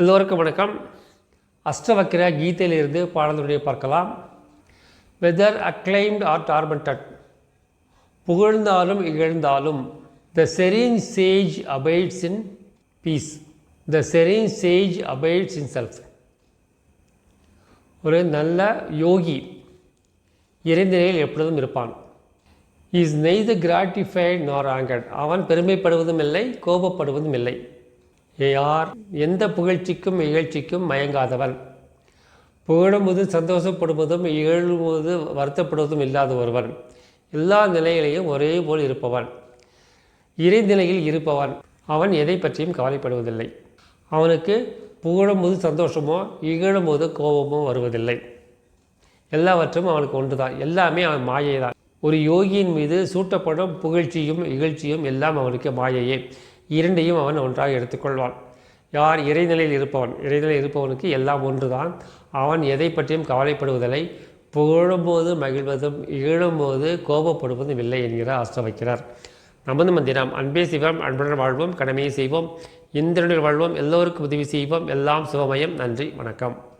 எல்லோருக்கும் வணக்கம். அஷ்டவக்கிர கீதையிலிருந்து பாடலுடைய பார்க்கலாம். வெதர் அக்ளைம்ட் ஆர் டார்மெண்டட் புகழ்ந்தாலும் இகழ்ந்தாலும் the serene sage abides in peace the serene sage abides in self ஒரு நல்ல யோகி இறைந்தநிலையில் எப்பொழுதும் இருப்பான். இஸ் நெய்து கிராட்டிஃபைட் நார் ஆங்கட் அவன் பெருமைப்படுவதும் இல்லை கோபப்படுவதும் இல்லை. யார் எந்த புகழ்ச்சிக்கும் இகழ்ச்சிக்கும் மயங்காதவன். புகழும்போது சந்தோஷப்படுவதும் இகழும்போது வருத்தப்படுவதும் இல்லாத ஒருவன். எல்லா நிலையிலையும் ஒரே போல் இருப்பவன். இறைநிலையில் இருப்பவன். அவன் எதை பற்றியும் கவலைப்படுவதில்லை. அவனுக்கு புகழும்போது சந்தோஷமோ இகழும்போது கோபமோ வருவதில்லை. எல்லாவற்றும் அவனுக்கு ஒன்றுதான். எல்லாமே அவன் மாயை தான் ஒரு யோகியின் மீது சூட்டப்படும் புகழ்ச்சியும் இகழ்ச்சியும் எல்லாம் அவனுக்கு மாயையே. இரண்டையும் அவன் ஒன்றாக எடுத்துக்கொள்வான். யார் இறைநிலையில் இருப்பவன்? இறைநிலையில் இருப்பவனுக்கு எல்லாம் ஒன்றுதான். அவன் எதை பற்றியும் கவலைப்படுவதில்லை. புகழும்போது மகிழ்வதும் இகழும்போது கோபப்படுவதும் இல்லை என்கிறார் அஷ்ட வைக்கிறார். நமது மந்திரம் அன்பே சிவம் அன்புடன் வாழ்வோம் கடமையை செய்வோம். இந்திரனில் வாழ்வோம் எல்லோருக்கும் உதவி செய்வோம். எல்லாம் சிவமயம் நன்றி வணக்கம்.